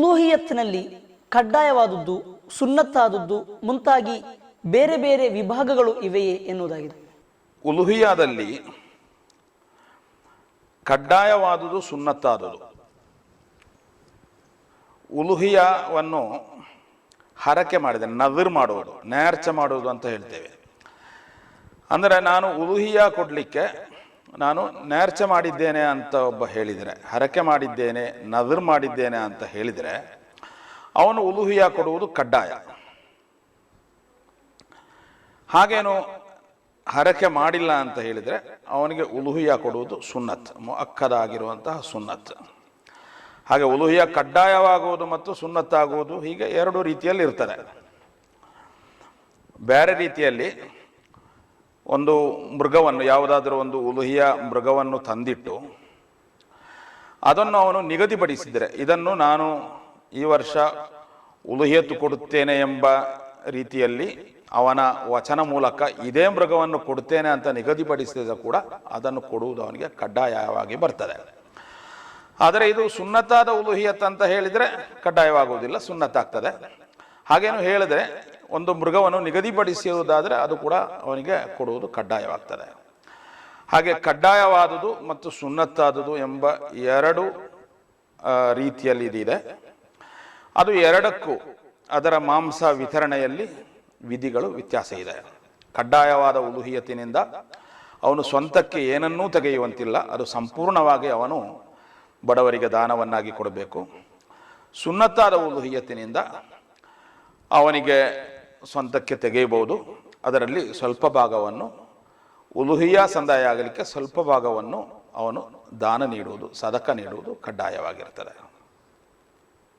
ಉಲೂಹಿಯತ್ನಲ್ಲಿ ಕಡ್ಡಾಯವಾದದ್ದು, ಸುನ್ನತ್ತಾದದ್ದು, ಮುಂತಾಗಿ ಬೇರೆ ಬೇರೆ ವಿಭಾಗಗಳು ಇವೆಯೇ ಎನ್ನುವುದಾಗಿದೆ. ಉಲುಹಿಯಾದಲ್ಲಿ ಕಡ್ಡಾಯವಾದುದು ಸುನ್ನತ್ತಾದುದು ಉಲುಹಿಯವನ್ನು ಹರಕೆ ಮಾಡಿದೆ ನದಿರ್ ಮಾಡುವುದು, ನೇರ್ಚ ಮಾಡುವುದು ಅಂತ ಹೇಳ್ತೇವೆ. ಅಂದರೆ ನಾನು ಉಲುಹಿಯ ಕೊಡಲಿಕ್ಕೆ ನಾನು ನೇರ್ಚೆ ಮಾಡಿದ್ದೇನೆ ಅಂತ ಒಬ್ಬ ಹೇಳಿದರೆ, ಹರಕೆ ಮಾಡಿದ್ದೇನೆ, ನದರ್ ಮಾಡಿದ್ದೇನೆ ಅಂತ ಹೇಳಿದರೆ, ಅವನು ಉಲುಹಿಯ ಕೊಡುವುದು ಕಡ್ಡಾಯ. ಹಾಗೇನು ಹರಕೆ ಮಾಡಿಲ್ಲ ಅಂತ ಹೇಳಿದರೆ, ಅವನಿಗೆ ಉಲುಹಿಯ ಕೊಡುವುದು ಸುನ್ನತ್ ಅಕ್ಕದಾಗಿರುವಂತಹ ಸುನ್ನತ್. ಹಾಗೆ ಉಲುಹಿಯ ಕಡ್ಡಾಯವಾಗುವುದು ಮತ್ತು ಸುನ್ನತ್ತಾಗುವುದು ಹೀಗೆ ಎರಡು ರೀತಿಯಲ್ಲಿ ಇರ್ತದೆ. ಬೇರೆ ರೀತಿಯಲ್ಲಿ ಒಂದು ಮೃಗವನ್ನು, ಯಾವುದಾದರೂ ಒಂದು ಉಲುಹಿಯ ಮೃಗವನ್ನು ತಂದಿಟ್ಟು ಅದನ್ನು ಅವನು ನಿಗದಿಪಡಿಸಿದರೆ, ಇದನ್ನು ನಾನು ಈ ವರ್ಷ ಉಲುಹಿಯತ್ತು ಕೊಡುತ್ತೇನೆ ಎಂಬ ರೀತಿಯಲ್ಲಿ ಅವನ ವಚನ ಮೂಲಕ ಇದೇ ಮೃಗವನ್ನು ಕೊಡುತ್ತೇನೆ ಅಂತ ನಿಗದಿಪಡಿಸಿದ ಕೂಡ ಅದನ್ನು ಕೊಡುವುದು ಅವನಿಗೆ ಕಡ್ಡಾಯವಾಗಿ ಬರ್ತದೆ. ಆದರೆ ಇದು ಸುನ್ನತ್ತಾದ ಉಲುಹಿಯತ್ ಅಂತ ಹೇಳಿದರೆ ಕಡ್ಡಾಯವಾಗುವುದಿಲ್ಲ, ಸುನ್ನತ್ತಾಗ್ತದೆ. ಹಾಗೇನು ಹೇಳಿದರೆ ಒಂದು ಮೃಗವನ್ನು ನಿಗದಿಪಡಿಸುವುದಾದರೆ ಅದು ಕೂಡ ಅವನಿಗೆ ಕೊಡುವುದು ಕಡ್ಡಾಯವಾಗ್ತದೆ. ಹಾಗೆ ಕಡ್ಡಾಯವಾದುದು ಮತ್ತು ಸುನ್ನತ್ತಾದುದು ಎಂಬ ಎರಡು ರೀತಿಯಲ್ಲಿ ಇದಿದೆ. ಅದು ಎರಡಕ್ಕೂ ಅದರ ಮಾಂಸ ವಿತರಣೆಯಲ್ಲಿ ವಿಧಿಗಳು ವ್ಯತ್ಯಾಸ ಇದೆ. ಕಡ್ಡಾಯವಾದ ಉಲುಹಿಯತಿನಿಂದ ಅವನು ಸ್ವಂತಕ್ಕೆ ಏನನ್ನೂ ತೆಗೆಯುವಂತಿಲ್ಲ. ಅದು ಸಂಪೂರ್ಣವಾಗಿ ಅವನು ಬಡವರಿಗೆ ದಾನವನ್ನಾಗಿ ಕೊಡಬೇಕು. ಸುನ್ನತ್ತಾದ ಉಲುಹಿಯತಿನಿಂದ ಅವನಿಗೆ ಸ್ವಂತಕ್ಕೆ ತೆಗೆಯಬಹುದು. ಅದರಲ್ಲಿ ಸ್ವಲ್ಪ ಭಾಗವನ್ನು ಉಲುಹಿಯ ಸಂದಾಯ ಆಗಲಿಕ್ಕೆ ಸ್ವಲ್ಪ ಭಾಗವನ್ನು ಅವನು ದಾನ ನೀಡುವುದು, ಸದಕ ನೀಡುವುದು ಕಡ್ಡಾಯವಾಗಿರ್ತದೆ.